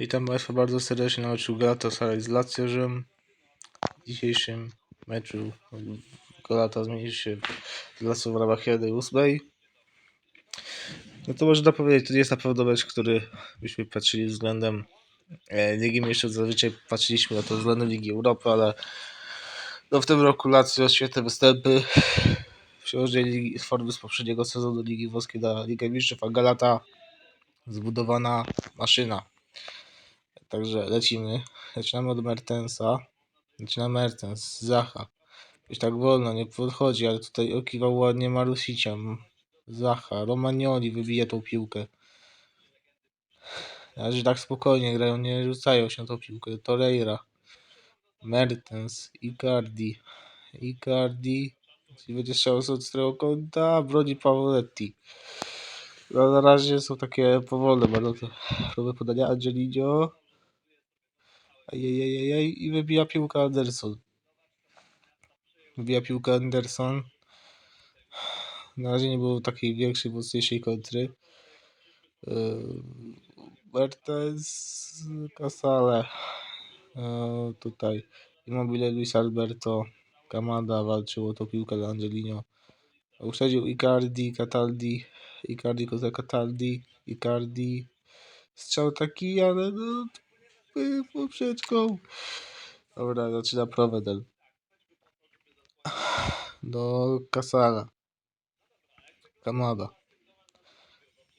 Witam Państwa bardzo serdecznie na meczu Galatasaray z Laziorzem. W dzisiejszym meczu Galata zmieni się w Lazio w ramach 1-8. No to można powiedzieć, to nie jest na pewno mecz, który byśmy patrzyli względem e, Ligi Mistrzów. Zazwyczaj patrzyliśmy na to względem Ligi Europy, ale no w tym roku Lazio świetne występy. Przełożenie ligi- formy z poprzedniego sezonu Ligi Włoskiej na Ligę Mistrzów, a Galata zbudowana maszyna. Także lecimy. Zaczynamy od Mertensa. Zaczyna Mertens, Zacha. Już tak wolno, nie podchodzi, ale tutaj okiwał ładnie Marusicia. Zacha, Romagnoli wybija tą piłkę. Razie tak spokojnie grają, nie rzucają się na tą piłkę. Torreira, Mertens, Icardi. Icardi. Jeśli będzie strzał z ostrego kąta, broni Pavoletti. No, na razie są takie powolne bardzo próby podania Angelino. Ajajajaj, i wybija piłka Anderson. Wybija piłkę Anderson. Na razie nie było takiej większej, mocniejszej kontry. Yy, Mertens, Casale. Yy, tutaj Immobile, Luis Alberto, Kamada walczył o tą piłkę dla Angelino. Uprzedził Icardi, Cataldi, Icardi kontra Cataldi, Icardi. Strzał taki, ale no, poprzeczką. Dobra, zaczyna Provedel. Do Casala. Kamada.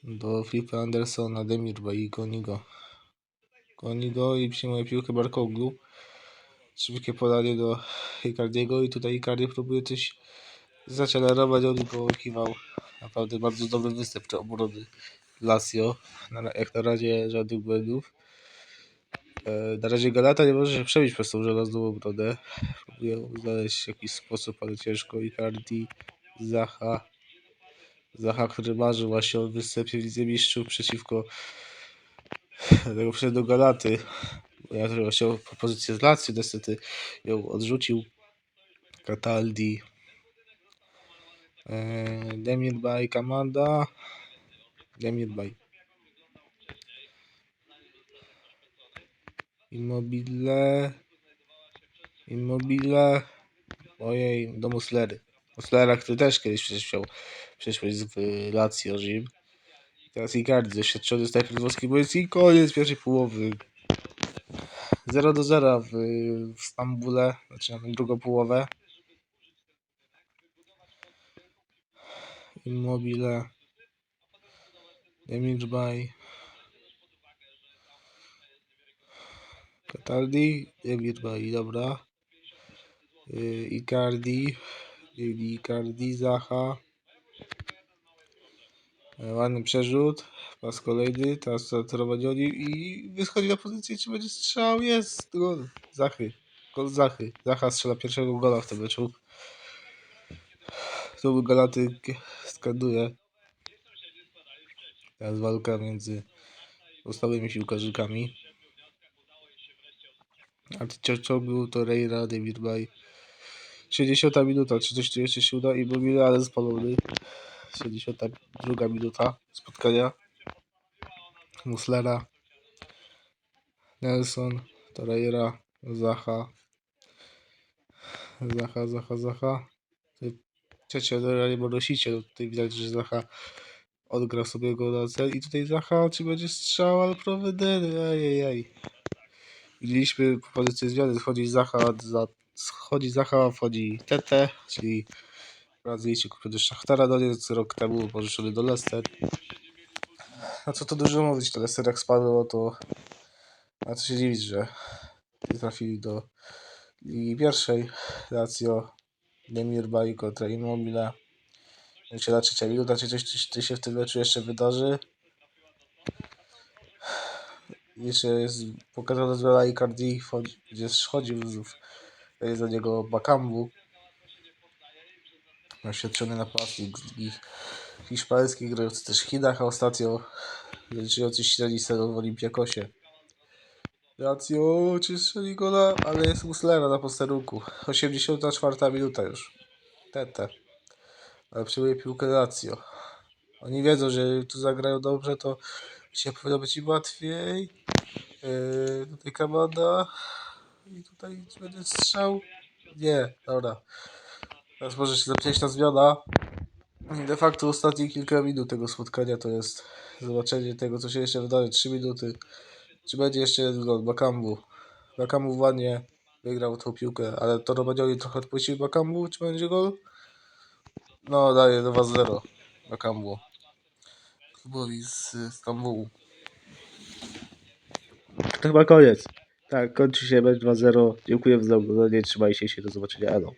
Do Filipa Andersona, Demirba i Konigo. Konigo i przyjmuje piłkę Barkoglu. Szybkie podanie do Icardiego i tutaj Icardi próbuje coś zaczelerować, on połykiwał. Naprawdę bardzo dobry występ te obrony Lazio. Jak na razie żadnych błędów. E, Na razie Galata nie może się przebić przez tą żelazną obronę. Próbuje znaleźć jakiś sposób, ale ciężko. Icardi, Zacha. Zacha, który marzył właśnie o występie w Lidze Mistrzów przeciwko tego do Galaty. Ja też właśnie propozycję z Lazio, niestety ją odrzucił. Cataldi. E, Demirbay, Kamada. Demirbay. Immobile. Immobile. Ojej, do Muslery. Muslera, który też kiedyś przecież chciał przyszłość z Lazio Rzym. Teraz Icardi, doświadczony snajper włoski boisk i koniec pierwszej połowy. 0 do 0 w, w Stambule. Zaczynamy drugą połowę. Immobile. Demirbay. Cataldi. Demirbay, dobra. Yy, Icardi. Ili Icardi, Zacha. E, Ładny przerzut. Pas kolejny. Teraz Romagnoli i wychodzi na pozycję, czy będzie strzał. Jest gol. Zachy. Gol Zachy. Zacha strzela pierwszego gola w tym meczu. Tu Galaty skanduje. Teraz walka między ustałymi piłkarzykami. A ty ciągnął to Reira, David Bay. 60 minuta, czy coś tu jeszcze się uda i Mobile, ale spalony. 62 minuta spotkania. Muslera, Nelson, Torreira. Zacha, Zacha, Zacha. Tutaj Trzecia generalnie bonosicie. No Tutaj widać, że Zacha odgrał sobie go na cel. I tutaj Zacha, czy będzie strzał, ale prowedery. Ajajaj. Widzieliśmy pozycję zmiany. Wchodzi Zacha, za, schodzi Zacha, wchodzi Tete, czyli Brazylijczyk kupiony z Szachtara Doniec rok temu pożyczony do Leicester. No co tu dużo mówić, to Leicester jak spadło, to a co się dziwić, że nie trafili do Ligi Pierwszej. Lazio, Demirbay kontra Immobile. Myślę, trzecia minuta, czy coś, coś, coś się w tym meczu jeszcze wydarzy. Jeszcze jest pokazana zmiana Icardi, gdzie schodził znów. Za niego Bakambu. Doświadczony napastnik z ligi hiszpańskiej, grający też w Chinach, a ostatnio liczący średni sezon w Olimpiakosie. Lazio czy strzeli gola, ale jest Muslera na posterunku. 84 minuta już. Tete. Ale przyjmuje piłkę Lazio. Oni wiedzą, że tu zagrają dobrze, to się powinno być im łatwiej. Yy, tutaj Kamada. I tutaj będzie strzał? Nie, dobra. Teraz może się zapisać na zmiana. De facto ostatnie kilka minut tego spotkania to jest zobaczenie tego, co się jeszcze wydarzy. 3 minuty. Czy będzie jeszcze jeden gol? Bakambu. Bakambu ładnie wygrał tą piłkę, ale to Romagnoli trochę odpuścił Bakambu. Czy będzie gol? No, daje 2-0 Bakambu. Klubowi z Stambułu. To chyba koniec. Tak, kończy się mecz 2-0. Dziękuję za oglądanie. Trzymajcie się. Do zobaczenia. Elo.